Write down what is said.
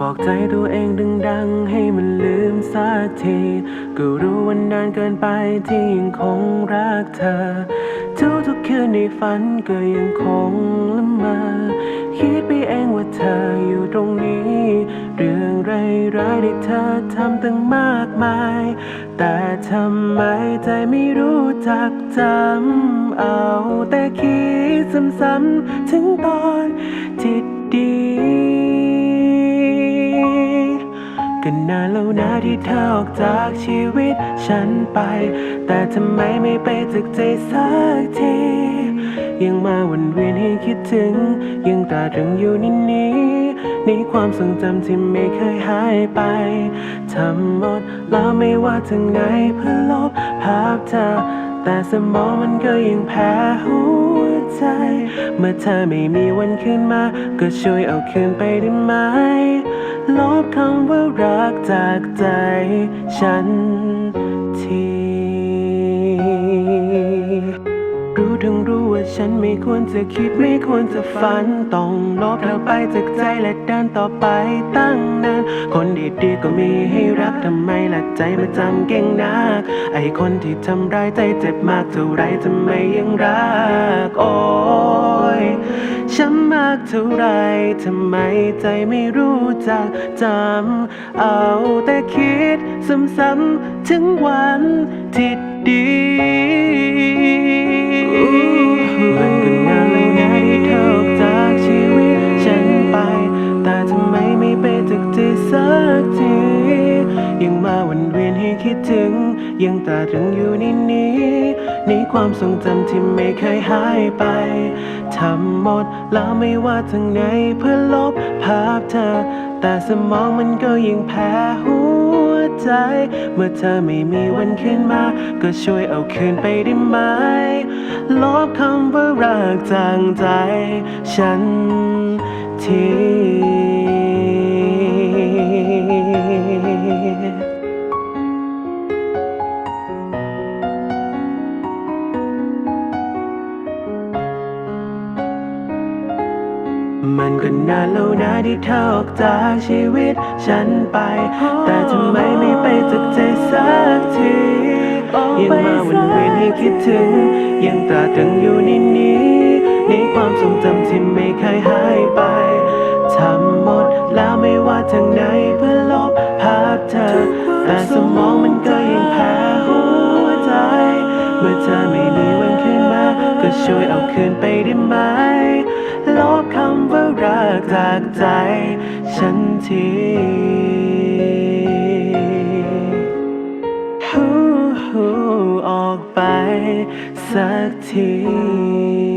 บอกใจตัวเองดังๆ ให้มันลืมสักที ก็รู้วันนานเกินไปที่ยังคงรักเธอ ทุกทุกคืนในฝันก็ยังคงละเมอคิดไปเองว่าเธออยู่ตรงนี้ เรื่องร้ายๆที่เธอทำตั้งมากมาย แต่ทำไมใจไม่รู้จักจำเอาแต่คิดซ้ำๆถึงตอนที่ดี ก็นานแล้วนะที่เธอออกจากชีวิตฉันไป แต่ทำไมไม่ไปจากใจสักที ยังมาวนเวียนให้คิดถึง ยังตราตรึงอยู่นิดนี้ ในความทรงจำที่ไม่เคยหายไป ทำหมดแล้วไม่ว่าทางไหนเพื่อลบภาพเธอ แต่สมองมันก็ยังแพ้หัวใจ เมื่อเธอไม่มีวันคืนมา ก็ช่วยเอาคืนไปได้ไหม ลบคำว่ารักจากใจฉันทีรู้ทั้งรู้ว่าฉันไม่ควรจะคิดไม่ควรจะฝัน ต้องลบเธอไปจากใจและเดินต่อไปตั้ง คนดีๆก็มีให้รักทำไมละใจมาจำเก่งนัก ไอคนที่ทำร้ายใจเจ็บมากเท่าไรทำไมยังรัก โอ้ยช้ำมากเท่าไรทำไมใจไม่รู้จักจำ เอาแต่คิดซ้ำๆถึงวันที่ดี ยังตาตรึงอยู่ในนี้ ในความทรงจำที่ไม่เคยหายไป ทำหมดแล้วไม่ว่าทางไหนเพื่อลบภาพเธอ แต่สมองมันก็ยังแพ้หัวใจ เมื่อเธอไม่มีวันคืนมา ก็ช่วยเอาคืนไปได้ไหม ลบคำว่ารักจางใจ ฉันที มันก็นานแล้วนะที่เธอออกจากชีวิตฉันไป แต่ทำไมไม่ไปจากใจสักทียังมาวนเวียนให้คิดถึง ยังตราตรึงอยู่ในนี้ ในความทรงจำที่ไม่เคยหายไปทำหมดแล้วไม่ว่าทางไหนเพื่อลบภาพเธอ แต่สมองมัน ใจฉันทีฮู้ฮู้ออกไปสักที